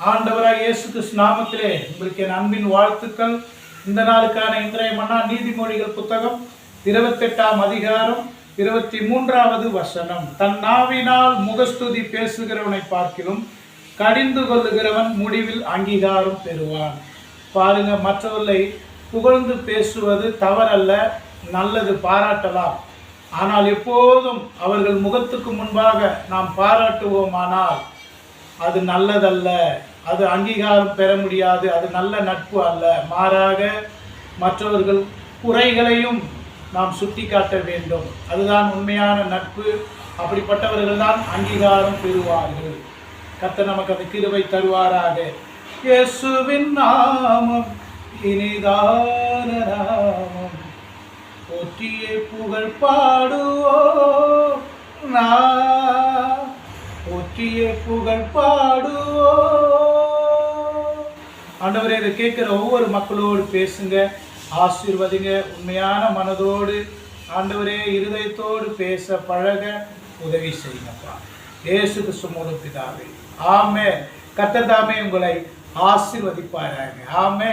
ஆண்டவராக இயேசு கிறிஸ்து நாமத்திலே உங்களுக்கு என் அன்பின் வாழ்த்துக்கள். இந்த நாளுக்கான இன்றைய மன்னா நீதிமொழிகள் புத்தகம் இருபத்தெட்டாம் அதிகாரம் இருபத்தி மூன்றாவது வசனம். தன் நாவினால் முகஸ்துதி பேசுகிறவனை பார்க்கிலும் கடிந்து கொள்ளுகிறவன் முடிவில் அங்கீகாரம் பெறுவான். பாருங்க மற்றவர்களை புகழ்ந்து பேசுவது தவறல்ல நல்லது பாராட்டலாம். ஆனால் எப்போதும் அவர்கள் முகத்துக்கு முன்பாக நாம் பாராட்டுவோமானால் அது நல்லதல்ல. அது அங்கீகாரம் பெற முடியாது. அது நல்ல நட்பு அல்ல. மாறாக மற்றவர்கள் குறைகளையும் நாம் சுட்டிக்காட்ட வேண்டும். அதுதான் உண்மையான நட்பு. அப்படிப்பட்டவர்கள் தான் அங்கீகாரம் பெறுவார்கள். கத்த நமக்கு அந்த கிருவை தருவாராக. இயேசுவின் நாமம் இனிதான நாமம். போற்றியே புகழ் பாடுவோம். போற்றியே புகழ் பாடுவோ ஆண்டவரே இதை கேட்குற ஒவ்வொரு மக்களோடு பேசுங்க ஆசீர்வதிங்க உண்மையான மனதோடு ஆண்டவரே இருதயத்தோடு பேச பழக உதவி செய்யுங்கப்பா. இயேசு கிறிஸ்துவோடு பிதாவே. ஆமே கர்த்தர் தாமே உங்களை ஆசீர்வதிப்பாராங்க ஆமே